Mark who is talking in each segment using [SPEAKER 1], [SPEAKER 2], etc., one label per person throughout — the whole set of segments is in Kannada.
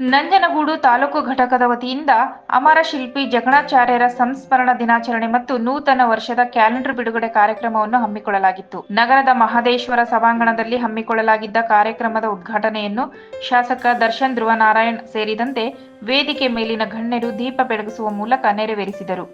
[SPEAKER 1] ನಂಜನಗೂಡು ತಾಲೂಕು ಘಟಕದ ವತಿಯಿಂದ ಅಮರ ಶಿಲ್ಪಿ ಜಗಣಾಚಾರ್ಯರ ಸಂಸ್ಮರಣ ದಿನಾಚರಣೆ ಮತ್ತು ನೂತನ ವರ್ಷದ ಕ್ಯಾಲೆಂಡರ್ ಬಿಡುಗಡೆ ಕಾರ್ಯಕ್ರಮವನ್ನು ಹಮ್ಮಿಕೊಳ್ಳಲಾಗಿತ್ತು. ನಗರದ ಮಹದೇಶ್ವರ ಸಭಾಂಗಣದಲ್ಲಿ ಹಮ್ಮಿಕೊಳ್ಳಲಾಗಿದ್ದ ಕಾರ್ಯಕ್ರಮದ ಉದ್ಘಾಟನೆಯನ್ನು ಶಾಸಕ ದರ್ಶನ್ ಧ್ರುವ ನಾರಾಯಣ್ ಸೇರಿದಂತೆ ವೇದಿಕೆ ಮೇಲಿನ ಗಣ್ಯರು ದೀಪ ಬೆಳಗಿಸುವ ಮೂಲಕ ನೆರವೇರಿಸಿದರು.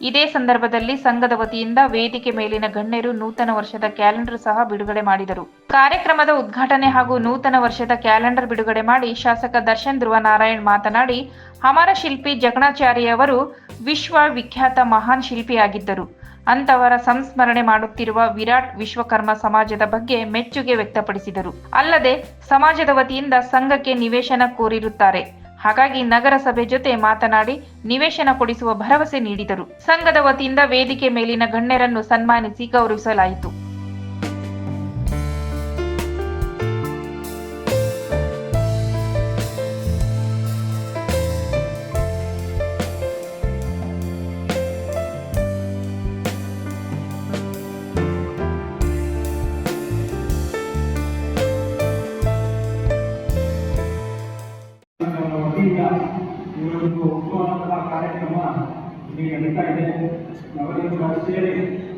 [SPEAKER 1] ಇದೇ ಸಂದರ್ಭದಲ್ಲಿ ಸಂಘದ ವತಿಯಿಂದ ವೇದಿಕೆ ಮೇಲಿನ ಗಣ್ಯರು ನೂತನ ವರ್ಷದ ಕ್ಯಾಲೆಂಡರ್ ಸಹ ಬಿಡುಗಡೆ ಮಾಡಿದರು. ಕಾರ್ಯಕ್ರಮದ ಉದ್ಘಾಟನೆ ಹಾಗೂ ನೂತನ ವರ್ಷದ ಕ್ಯಾಲೆಂಡರ್ ಬಿಡುಗಡೆ ಮಾಡಿ ಶಾಸಕ ದರ್ಶನ್ ಧ್ರುವ ನಾರಾಯಣ್ ಮಾತನಾಡಿ ಅಮರ ಶಿಲ್ಪಿ ಜಗಣಾಚಾರ್ಯ ಅವರು ವಿಶ್ವ ವಿಖ್ಯಾತ ಮಹಾನ್ ಶಿಲ್ಪಿಯಾಗಿದ್ದರು. ಅಂತವರ ಸಂಸ್ಮರಣೆ ಮಾಡುತ್ತಿರುವ ವಿರಾಟ್ ವಿಶ್ವಕರ್ಮ ಸಮಾಜದ ಬಗ್ಗೆ ಮೆಚ್ಚುಗೆ ವ್ಯಕ್ತಪಡಿಸಿದರು. ಅಲ್ಲದೆ, ಸಮಾಜದ ವತಿಯಿಂದ ಸಂಘಕ್ಕೆ ನಿವೇಶನ ಕೋರಿರುತ್ತಾರೆ. ಹಾಗಾಗಿ ನಗರಸಭೆ ಜೊತೆ ಮಾತನಾಡಿ ನಿವೇಶನ ಕೊಡಿಸುವ ಭರವಸೆ ನೀಡಿದರು. ಸಂಘದ ವತಿಯಿಂದ ವೇದಿಕೆ ಮೇಲಿನ ಗಣ್ಯರನ್ನು ಸನ್ಮಾನಿಸಿ ಗೌರವಿಸಲಾಯಿತು.
[SPEAKER 2] ಒಂದು ಹುಟ್ಟುವಂತಹ ಕಾರ್ಯಕ್ರಮ ಇಲ್ಲಿ ನಡೀತಾ ಇದೆ. ನಾವೆಲ್ಲರೂ ನಾವು ಸೇರಿ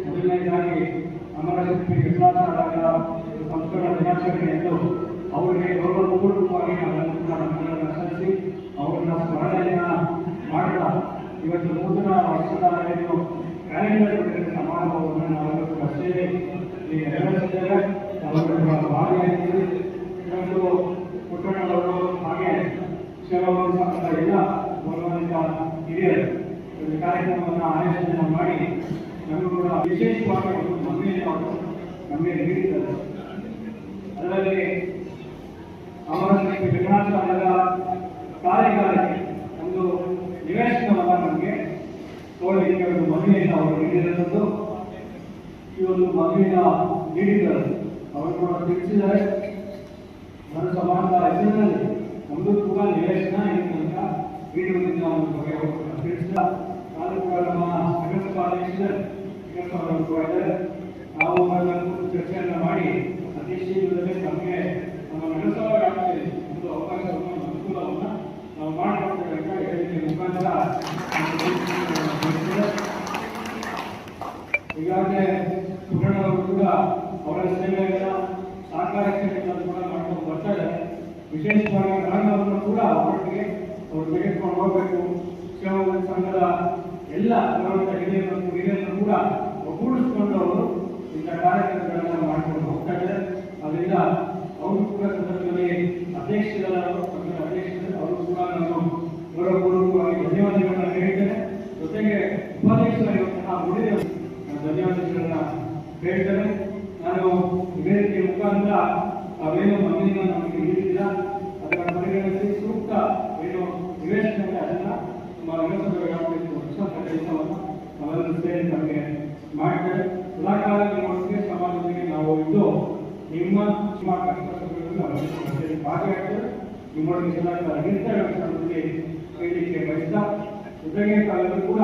[SPEAKER 2] ಮೊದಲನೇದಾಗಿ ಅಮರಶಕ್ತಿ ವಿಶ್ವಾಸರಾದ ಸಂಸ್ಕೃತ ದಿನಾಚರಣೆ ಎಂದು ಅವರಿಗೆ ಗೌರವಪೂರ್ವಕವಾಗಿ ನಾವೆಲ್ಲರೂ ಸಲ್ಲಿಸಿ ಅವರನ್ನ ಸ್ಮರಣೆಯನ್ನ ಮಾಡಿದ ಇವತ್ತು ನೂತನ ವರ್ಷದ ಏನು ಕ್ಯಾಲೆಂಡರ್ ಸಮಾರಂಭವನ್ನು ಕೂಡ ಸೇರಿ ನೆರವೇರಿಸಿದ್ದೇವೆ ನಾವೆಲ್ಲರೂ ಭಾಗಿಯಾಗಿದ್ದೀವಿ. ಇವತ್ತು ಪುಟ್ಟಣ್ಣವರು ಹಾಗೆ ಸೇವಾಭಾವಿ ಸಂಘದ ಎಲ್ಲ ಗೌರವಾನ್ವಿತ ಹಿರಿಯರು ಈ ಕಾರ್ಯಕ್ರಮವನ್ನು ಆಯೋಜನೆ ಮಾಡಿ ಕೂಡ ವಿಶೇಷವಾಗಿ ಅವರು ನಮಗೆ ನೀಡಿದ್ದಾರೆ. ಅದರಲ್ಲಿ ಅವರ ವಿಧಾನಸಭೆಯ ಕಾರ್ಯಕಾರಿ ಒಂದು ನಿವೇಶನವನ್ನು ನಮಗೆ ತೋರಲಿಕ್ಕೆ ಒಂದು ಮದುವೆಯನ್ನು ಅವರು ನೀಡಿರುವಂಥದ್ದು. ಈ ಒಂದು ಮದುವೆಯನ್ನು ನೀಡಿದ್ದಾರೆ. ಅವರು ಕೂಡ ತಿಳಿಸಿದ್ದಾರೆ. ನನ್ನ ಸಮಾಜದ ಹೆಸರಿನಲ್ಲಿ ಒಂದು ಕೂಡ ನಿವೇಶನ ಈ ಮೂಲಕ ನೀಡುವುದರಿಂದ ಒಂದು ಬಗೆಯ ತಿಳಿಸಿದ ಇದ್ದಾರೆ ನಾವು ಚರ್ಚೆಯನ್ನು ಮಾಡಿ ಅತಿ ನಮಗೆ ನಮ್ಮ ನಾವು ಮಾಡಿಕೊಡ್ತೇವೆ ಅಂತ ಹೇಳಿಕೆ ಕೂಡ ಅವರ ಸೇವೆಯನ್ನ ಸಹಕಾರ ಕೂಡ ಮಾಡ್ಕೊಂಡು ಬರ್ತಾರೆ ವಿಶೇಷವಾಗಿ ಗ್ರಾಮವನ್ನು ಕೂಡ ಅವರೊಟ್ಟಿಗೆ ಅವರು ತೆಗೆದುಕೊಂಡು ಹೋಗಬೇಕು. ಸೇವಾ ಸಂಘದ ಎಲ್ಲ ಗೌರವದ ಹಿರಿಯರು ಮತ್ತು ಹಿರಿಯರನ್ನು ಕೂಡ ಒಗ್ಗೂಡಿಸಿಕೊಂಡು ಅವರು ಇಂಥ ಕಾರ್ಯಕ್ರಮಗಳನ್ನು ಮಾಡಿಕೊಂಡು ಹೋಗ್ತಾ ಇದ್ದಾರೆ. ಅದರಿಂದ ಅವರು ಕೂಡ ಸಂದರ್ಭದಲ್ಲಿ ಅಧ್ಯಕ್ಷರಾದರು ಸಂಘದ ಅಧ್ಯಕ್ಷರು ಅವರು ಕೂಡ ನಾನು ಗೌರವಪೂರ್ವಕವಾಗಿ ಧನ್ಯವಾದಗಳನ್ನು ಹೇಳಿದ್ದೇನೆ ಜೊತೆಗೆ ಉಪಾಧ್ಯಕ್ಷರಾಗಿರುವಂತಹ ಉಳಿದ ಧನ್ಯವಾದಗಳನ್ನು ಹೇಳ್ತೇನೆ. ನಾನು ವೇದಿಕೆ ಮುಖಾಂತರ ಅವೇನು ಮನೆಯನ್ನು ನಮಗೆ ನೀಡಿಲ್ಲ. ಅದರ ಪರಿಗಣಿಸಿ ಸೂಕ್ತ ಏನು ನಿವೇಶನ ಅದನ್ನು ನಮ್ಮ ನಾವೆಲ್ಲರೂ ಸೇರಿ ನಮಗೆ ಮಾಡ್ತೇವೆ ಸದಾಕಾಲ ನಿಮ್ಮೊಟ್ಟಿಗೆ ಸಮಾಜದೊಂದಿಗೆ ನಾವು ಇದ್ದು ನಿಮ್ಮ ನಿಮ್ಮ ಕಷ್ಟ ಸುಖಗಳಲ್ಲಿ ಭಾಗಿಯಾಗ್ತೇವೆ. ನಿಮ್ಮೊಟ್ಟಿಗೆ ಸದಾಕಾಲ ಹೇಳಲಿಕ್ಕೆ ಬಯಸ್ತಾ ಜೊತೆಗೆ ತಾವೆಲ್ಲರೂ ಕೂಡ